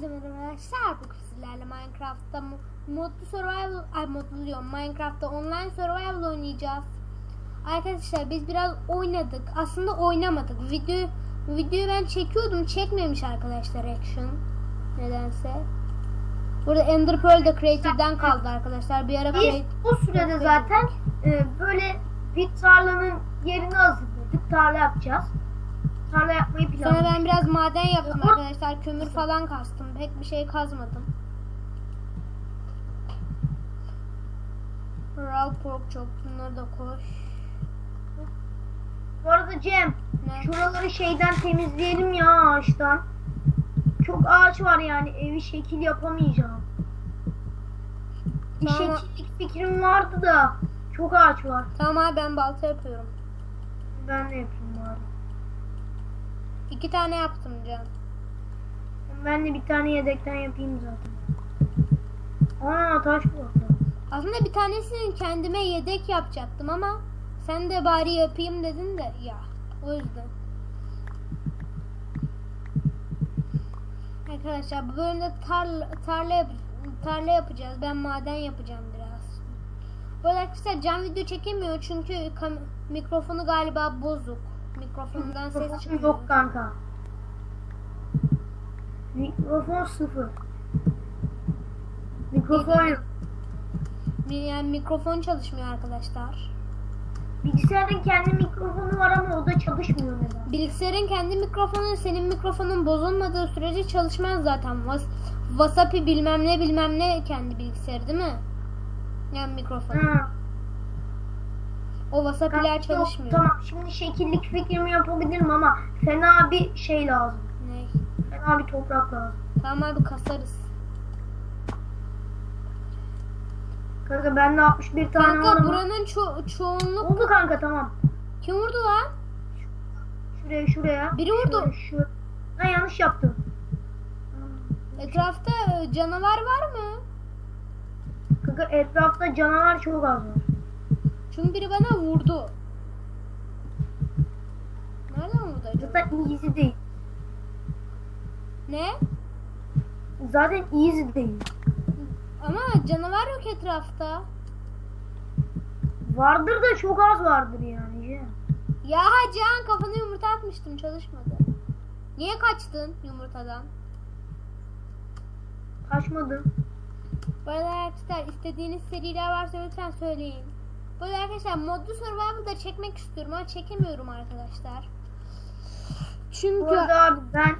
Herkese merhaba arkadaşlar. Bugün sizlerle Minecraft'ta mo- modlu survival, ay modlu diyorum. Minecraft'ta online survival oynayacağız. Arkadaşlar biz biraz oynadık. Aslında oynamadık. Video videoyu ben çekiyordum. Çekmemiş arkadaşlar action. Nedense. Burada Ender Pearl de Creative'den kaldı arkadaşlar. Bir ara Biz Creative... bu sürede zaten e, böyle bir tarlanın yerini hazırladık. Tarla yapacağız. Tarla yapmayı Sonra planladık. ben biraz maden yaptım arkadaşlar. Kömür falan kastım. Pek bir şey kazmadım. Raw pork chop. Bunları da koş. Bu arada Cem, Ne? şuraları şeyden temizleyelim ya ağaçtan. Çok ağaç var yani evi şekil yapamayacağım. Bir Tamam. şekillik fikrim vardı da çok ağaç var. Tamam abi ben balta yapıyorum. Ben de yapayım bari. İki tane yaptım can. Ben de bir tane yedekten yapayım zaten. Aa taş bloklar. Aslında bir tanesini kendime yedek yapacaktım ama sen de bari yapayım dedin de ya. O yüzden. Arkadaşlar bu bölümde tarla, tarla, yap- tarla yapacağız. Ben maden yapacağım biraz. Böyle arkadaşlar can video çekemiyor çünkü mikrofonu galiba bozuk. Mikrofondan ses Mikrofon çıkıyor. yok kanka. Mikrofon sıfır. Mikrofon yok. Yani mikrofon çalışmıyor arkadaşlar. Bilgisayarın kendi mikrofonu var ama o da çalışmıyor neden? Bilgisayarın kendi mikrofonu senin mikrofonun bozulmadığı sürece çalışmaz zaten. Was WhatsApp'ı bilmem ne bilmem ne kendi bilgisayarı değil mi? Yani mikrofon. Ha, O yok, çalışmıyor. Tamam şimdi şekillik fikrimi yapabilirim ama fena bir şey lazım. Ne? Fena bir toprak lazım. Tamam abi kasarız. Kanka bende 61 tane var Kanka buranın ço- çoğunluk Oldu kanka tamam. kim vurdu lan? Şuraya şuraya. Biri vurdu. Şuraya, şuraya. Ha yanlış yaptım. Etrafta canavar var mı? Kanka etrafta canavar çok az var. Çünkü biri bana vurdu. Nereden vurdu acaba? Zaten easy değil. Ne? Zaten easy değil. Ama canavar yok etrafta. Vardır da çok az vardır yani. Ya Can kafana yumurta atmıştım çalışmadı. Niye kaçtın yumurtadan? Kaçmadım. Bu arada arkadaşlar istediğiniz seriler varsa lütfen söyleyin. Bu arada arkadaşlar modlu survival da çekmek istiyorum ama çekemiyorum arkadaşlar. Çünkü Bu arada abi ben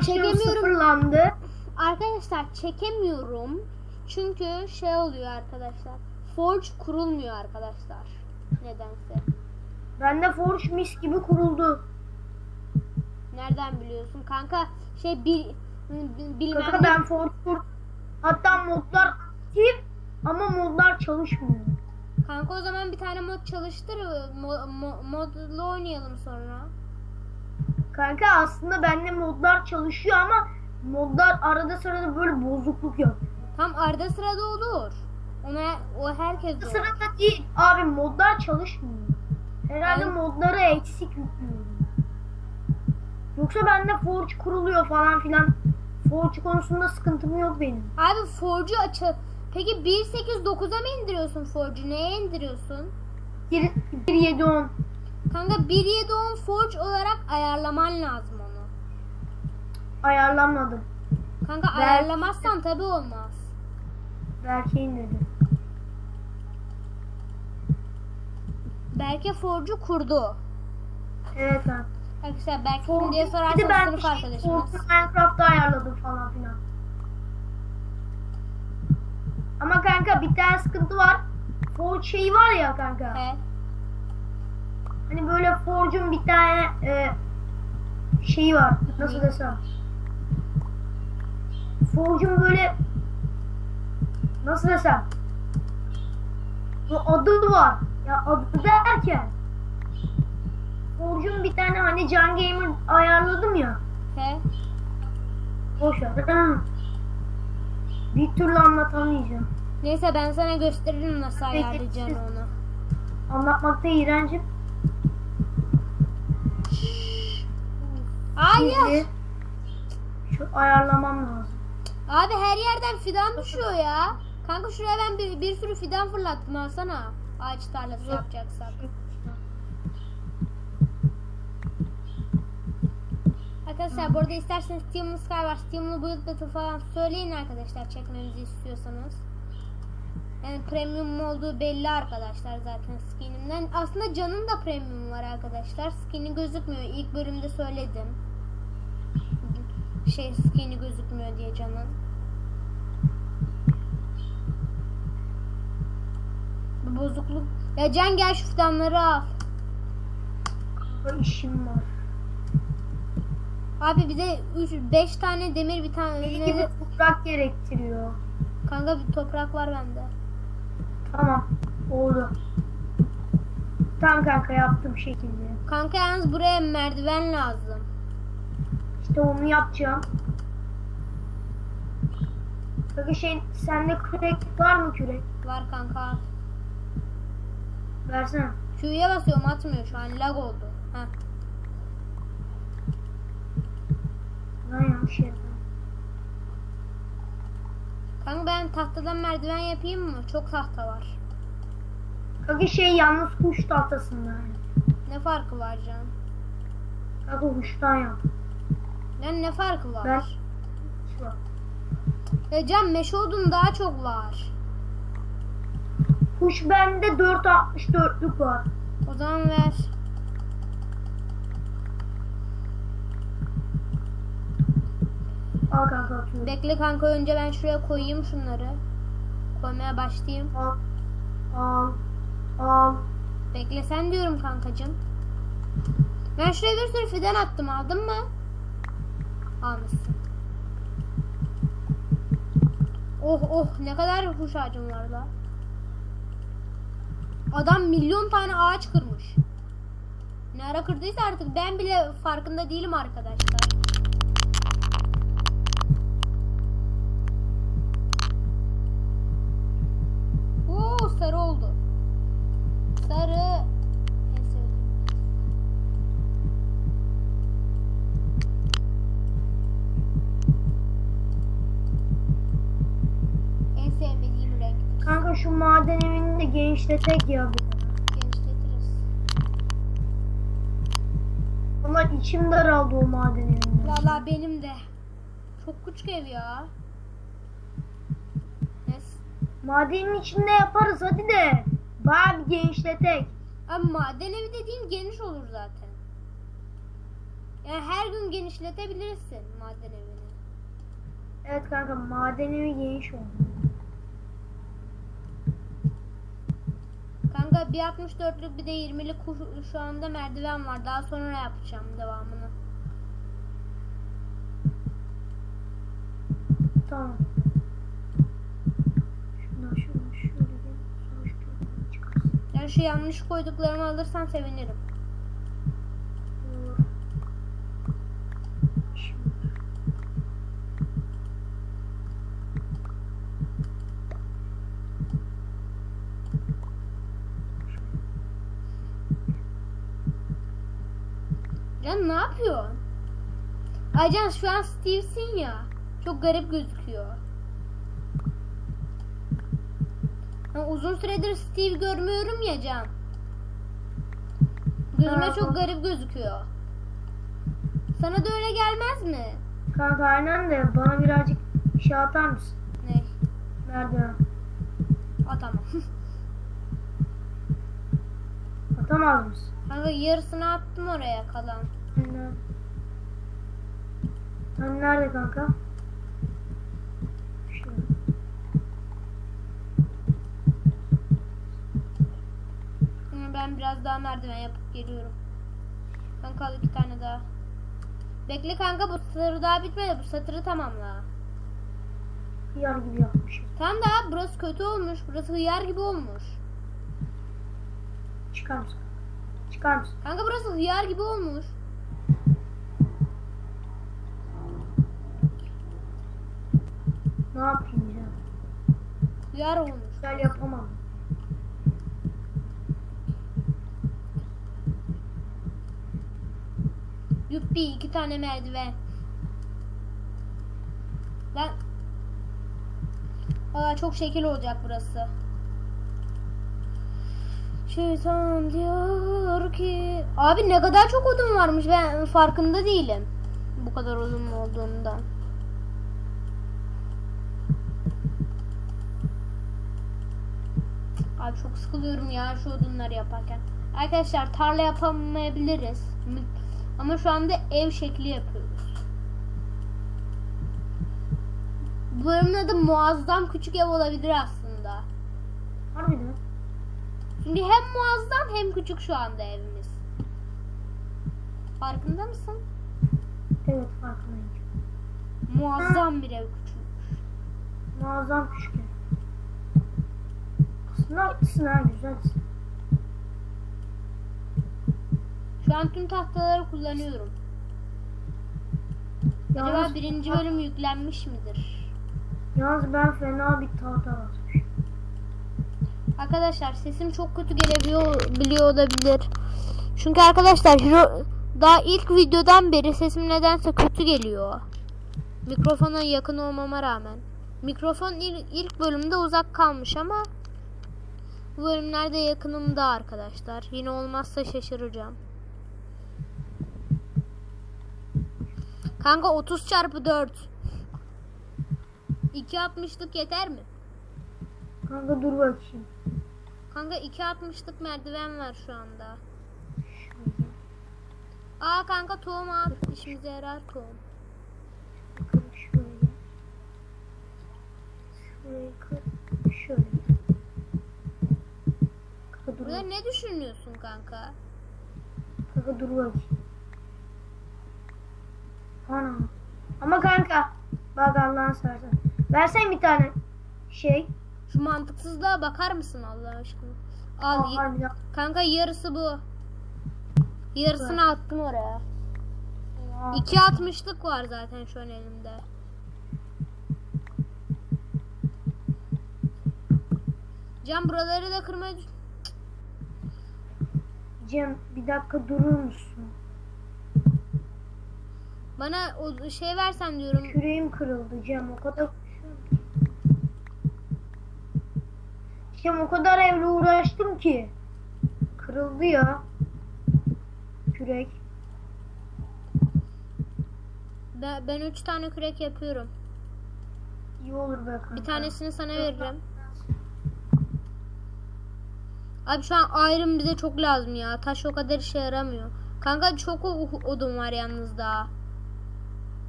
Çekemiyorum. sıfırlandı. arkadaşlar çekemiyorum. Çünkü şey oluyor arkadaşlar. Forge kurulmuyor arkadaşlar. Nedense. Bende Forge mis gibi kuruldu. Nereden biliyorsun kanka? Şey bil, bil- bilmem Kanka ne- ben Forge kur. Hatta modlar aktif ama modlar çalışmıyor. Kanka o zaman bir tane mod çalıştır. Mo- mo- modlu oynayalım sonra. Kanka aslında bende modlar çalışıyor ama modlar arada sırada böyle bozukluk yapıyor. Tam arada sırada olur. Ona o herkes olur. sırada değil abi modlar çalışmıyor. Herhalde Ben- modları eksik yüklüyorum. Yoksa bende Forge kuruluyor falan filan. Forge konusunda sıkıntım yok benim. Abi Forge'u açı. Peki 1.8.9'a mı indiriyorsun Forge'u? Neye indiriyorsun? 1, 1 7 10. Kanka 1.7.10 Forge olarak ayarlaman lazım onu. Ayarlanmadı. Kanka Ben- ayarlamazsan tabi olmaz. Belki indirdi. Belki Forge'u kurdu. Evet abi. Arkadaşlar belki kim diye sorarsanız sınıf şey arkadaşımız. Minecraft'ta ayarladım falan filan. Ama kanka bir tane sıkıntı var. Forge şeyi var ya kanka. He. Hani böyle Forge'un bir tane e, şeyi var. Nasıl desem. Forge'un böyle nasıl desem. Bu adı var. Ya adı derken Forge'un bir tane hani Can Gamer ayarladım ya. He. Boş ver. Bir türlü anlatamayacağım. Neyse ben sana gösteririm nasıl ayarlayacağını onu. Anlatmakta iğrencim. Hayır. Şimdi Şu ayarlamam lazım. Abi her yerden fidan düşüyor ya. Kanka şuraya ben bir, bir sürü fidan fırlattım alsana. Ağaç tarlası yapacaksak. Arkadaşlar bu arada isterseniz Steam'lı Sky var. Steam'lı Build Battle falan söyleyin arkadaşlar çekmemizi istiyorsanız. Yani premium olduğu belli arkadaşlar zaten skinimden. Aslında canın da premium var arkadaşlar. Skini gözükmüyor. İlk bölümde söyledim. Şey skini gözükmüyor diye canın. Bu bozukluk. Ya Can gel şu fidanları al. İşim var. Abi bize 3 5 tane demir bir tane Deli gibi toprak gerektiriyor. kanka bir toprak var bende. Tamam. Oldu. Tamam kanka yaptım şekilde. Kanka yalnız buraya merdiven lazım. İşte onu yapacağım. Kanka şey sende kürek var mı kürek? Var kanka. Versene. Q'ya basıyorum atmıyor şu an lag oldu. Ha. Ben yanlış yaptım. Kanka ben tahtadan merdiven yapayım mı? Çok tahta var. Kanka şey yalnız kuş tahtasında yani. Ne farkı var Can? Kanka kuştan yap. Yani ne farkı var? Ben- Şu. Ya Can meşe odun daha çok var. Kuş bende 4.64'lük var. O zaman ver. Al kanka atıyorum. Bekle kanka önce ben şuraya koyayım şunları. Koymaya başlayayım. Al. Al. Bekle sen diyorum kankacım. Ben şuraya bir sürü fidan attım aldın mı? Almışsın. Oh oh ne kadar kuş ağacım var la. Adam milyon tane ağaç kırmış. Ne ara kırdıysa artık ben bile farkında değilim arkadaşlar. Sarı oldu. Sarı. En sevdiğim. Renk. Kanka şu maden evini de genişletek ya bu. Genişletiriz. Ama içim daraldı o maden evinde. Vallahi benim de. Çok küçük ev ya. Madenin içinde yaparız hadi de. Baya bir genişletek. Abi maden evi dediğin geniş olur zaten. Yani her gün genişletebilirsin maden evini. Evet kanka maden evi geniş oldu. Kanka bir 64'lük bir de 20'lik kuş- şu anda merdiven var. Daha sonra yapacağım devamını. Tamam. Yani şu yanlış koyduklarımı alırsan sevinirim. Can ne yapıyorsun? Aycan şu an Steve'sin ya. Çok garip gözüküyor. Ha, uzun süredir Steve görmüyorum ya Can. Gözüme Ha, çok garip gözüküyor. Sana da öyle gelmez mi? Kanka aynen de bana birazcık şey atar mısın? Ne? Merdiven. Atamam. Atamaz mısın? Kanka yarısını attım oraya kalan. Aynen. Hani nerede kanka? Şurada. Hı, Ben biraz daha merdiven yapıp geliyorum. Kanka al iki tane daha. Bekle kanka bu satırı daha bitmedi. Bu satırı tamamla. Hıyar gibi yapmışım. Tamam da burası kötü olmuş. Burası hıyar gibi olmuş. Çıkar mısın? Çıkar mısın? Kanka burası hıyar gibi olmuş. Ne yapayım ya? Hıyar olmuş. Güzel yapamam. Yuppi iki tane merdiven. Lan Valla çok şekil olacak burası. Şeytan diyor ki... Abi ne kadar çok odun varmış ben farkında değilim. Bu kadar odun olduğundan. Abi çok sıkılıyorum ya şu odunları yaparken. Arkadaşlar tarla yapamayabiliriz. Ama şu anda ev şekli yapıyoruz. Bu bölümün adı muazzam küçük ev olabilir aslında. Harbiden. Çünkü hem muazzam hem küçük şu anda evimiz. Farkında mısın? Evet farkındayım. Muazzam bir ev küçük. Muazzam küçük ev. Aslında haklısın ha güzelsin. An tüm tahtaları kullanıyorum. Acaba Yalnız, birinci bölüm yüklenmiş midir? yalnız ben fena bir tahta basmışım. Arkadaşlar sesim çok kötü gelebiliyor biliyor olabilir. Çünkü arkadaşlar Hero- daha ilk videodan beri sesim nedense kötü geliyor. Mikrofona yakın olmama rağmen. Mikrofon il- ilk bölümde uzak kalmış ama bu bölümlerde yakınımda arkadaşlar. Yine olmazsa şaşıracağım. Kanka 30 çarpı 4. 2.60'lık yeter mi? Kanka dur bakayım. Kanka 2.60'lık merdiven var şu anda. Aa kanka tohum al. İşimize yarar tohum. Kır şöyle. Şurayı kır. Şöyle. Kanka dur, Burada ne düşünüyorsun kanka? kanka dur bakayım. Ana. Ama kanka. Bak Allah'ın seversen. Versen bir tane şey. Şu mantıksızlığa bakar mısın Allah aşkına? Al. Aa, harbiden. kanka yarısı bu. Yarısını attım oraya. Aa, 2.60'lık var zaten şu an elimde. Can buraları da kırmayı Cem bir dakika durur musun? Bana o şey versen diyorum. Küreğim kırıldı Cem o kadar Cem o kadar evle uğraştım ki kırıldı ya kürek. Ben, ben 3 tane kürek yapıyorum. İyi olur be kanka. Bir tanesini sana veririm. Abi şu an iron bize çok lazım ya. Taş o kadar işe yaramıyor. Kanka çok odun var yalnız daha.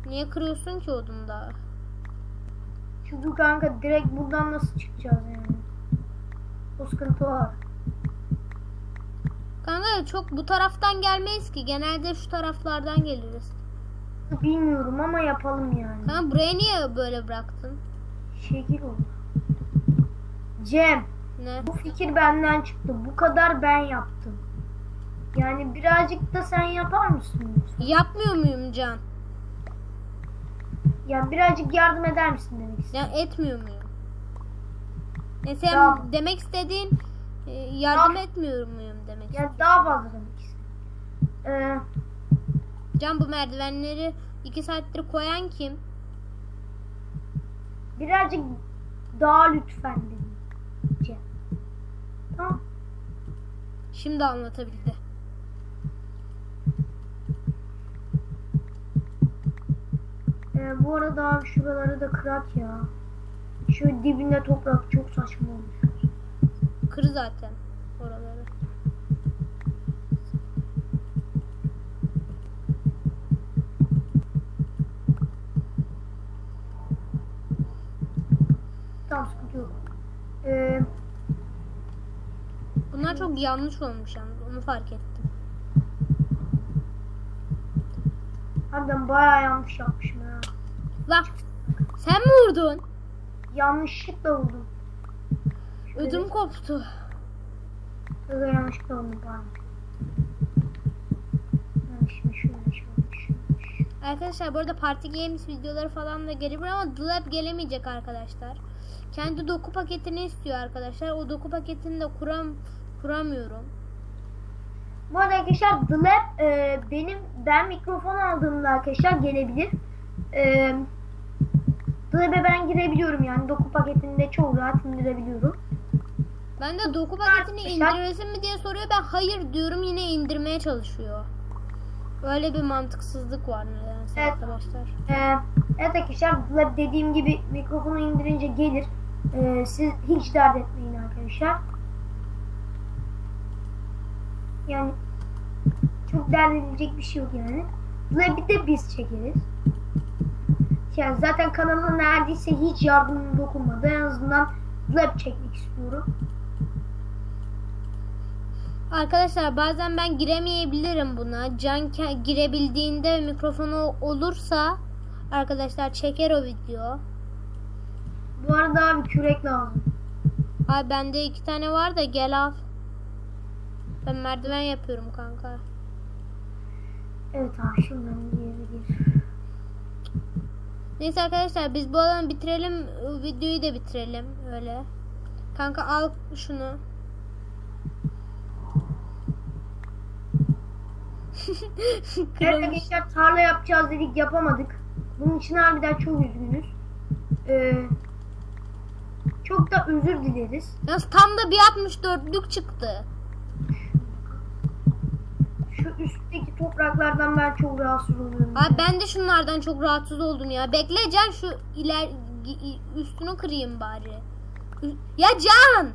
Niye kırıyorsun ki odun daha? Çünkü kanka direkt buradan nasıl çıkacağız yani? O sıkıntı var. Kanka çok bu taraftan gelmeyiz ki. Genelde şu taraflardan geliriz. Bilmiyorum ama yapalım yani. Kanka buraya niye böyle bıraktın? Şekil olur. Cem Ne? bu fikir benden çıktı. Bu kadar ben yaptım. Yani birazcık da sen yapar mısın? Yapmıyor muyum Can? Yani birazcık yardım eder misin demek istedim. Ya etmiyor muyum? Ne sen Tamam. demek istediğin e, yardım Tamam. etmiyorum muyum demek. Yani daha fazla demek istedim. Ee, Can bu merdivenleri 2 saattir koyan kim? birazcık daha lütfen dedim. Tamam. Şimdi anlatabildi. Ee, bu arada abi şuraları da kırak ya. Şu dibinde toprak çok saçma olmuş. Kır zaten oraları. Tamam sıkıntı yok. Ee, Bunlar çok yanlış olmuş yalnız onu fark ettim. harbiden bayağı yanlış yapmışım ha. Bak sen mi vurdun? Yanlışlıkla vurdum. Ödüm koptu. Şöyle yanlışlıkla vurdum şöyle şöyle şöyle. şöyle. Arkadaşlar bu arada Party Games videoları falan da gelebilir ama The Lab gelemeyecek arkadaşlar. Kendi doku paketini istiyor arkadaşlar. O doku paketini de kuram kuramıyorum. Bu arada arkadaşlar The Lab e, benim ben mikrofon aldığımda arkadaşlar gelebilir. E, Dlab'e ben girebiliyorum yani. Doku paketinde çok rahat indirebiliyorum. Ben de doku paketini indirirsin mi diye soruyor. Ben hayır diyorum yine indirmeye çalışıyor. Öyle bir mantıksızlık var nedense Evet. arkadaşlar. Ee, evet arkadaşlar dediğim gibi mikrofonu indirince gelir. Ee, siz hiç dert etmeyin arkadaşlar. Yani çok dert edilecek bir şey yok yani. Dlab'i de biz çekeriz. Yani zaten kanalına neredeyse hiç yardımım dokunmadı. En azından Dlab çekmek istiyorum. Arkadaşlar bazen ben giremeyebilirim buna. Can girebildiğinde mikrofonu olursa arkadaşlar çeker o video. Bu arada abi kürek lazım. Ay bende iki tane var da gel al. Ben merdiven yapıyorum kanka. Evet abi şuradan diğeri gir. Neyse arkadaşlar biz bu alanı bitirelim. Videoyu da bitirelim öyle. Kanka al şunu. Evet arkadaşlar tarla yapacağız dedik yapamadık. Bunun için harbiden çok üzgünüz. Ee, çok da özür dileriz. Yalnız tam da bir 64'lük çıktı. Üstteki topraklardan ben çok rahatsız oluyorum. Abi ben de şunlardan çok rahatsız oldum ya. Bekle Can şu iler üstünü kırayım bari. Ya Can!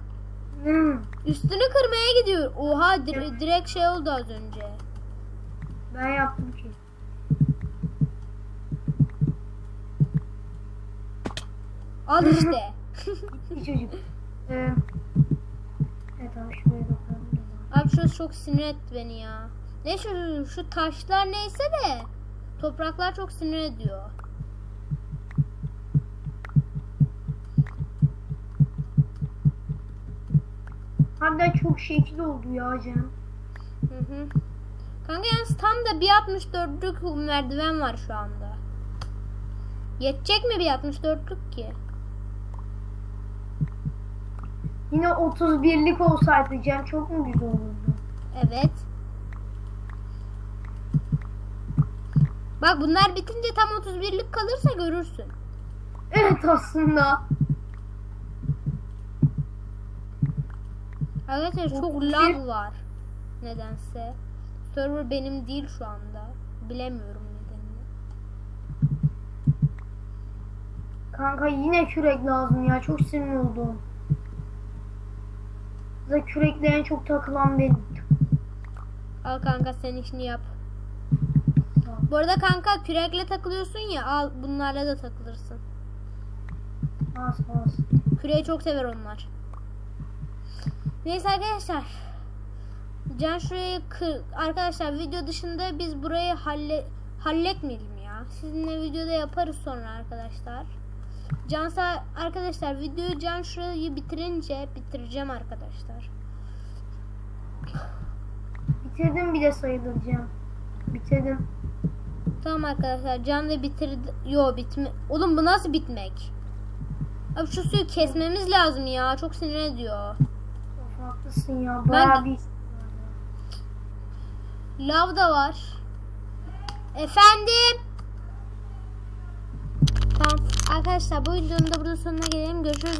Hmm, Üstünü kırmaya gidiyor. Oha dire- direkt şey oldu az önce. ben yaptım ki. Al işte. Çocuk. Ee, evet abi şuraya bakalım. Abi şurası çok sinir etti beni ya. Ne şu, şu taşlar neyse de topraklar çok sinir ediyor. Harbiden çok şekil oldu ya canım. Hı hı. Kanka yalnız tam da bir 64'lük merdiven var şu anda. Yetecek mi bir 64'lük ki? Yine 31'lik olsaydı Cem çok mu güzel olurdu? Evet. Bak bunlar bitince tam 31'lik kalırsa görürsün. Evet aslında. Arkadaşlar çok 31 lag var. Nedense. Server benim değil şu anda. Bilemiyorum nedenini. Kanka yine kürek lazım ya. Çok sinir oldum. Zaten kürekle en çok takılan benim. Al kanka sen işini yap. Bu arada kanka kürekle takılıyorsun ya al bunlarla da takılırsın. Az az. Küreği çok sever onlar. Neyse arkadaşlar. Can şurayı kır... Arkadaşlar video dışında biz burayı halle... halletmeyelim ya. Sizinle videoda yaparız sonra arkadaşlar. Cansa arkadaşlar videoyu Can şurayı bitirince bitireceğim arkadaşlar. Bitirdim bile sayılır Cem. Bitirdim. Tamam arkadaşlar Can da bitirdi. Yo bitme. Oğlum bu nasıl bitmek? Abi şu suyu kesmemiz lazım ya. Çok sinir ediyor. Haklısın ya. Bayağı bir Lav da var. Efendim. Tamam. Arkadaşlar bu videonun da burada sonuna gelelim. Görüşürüz.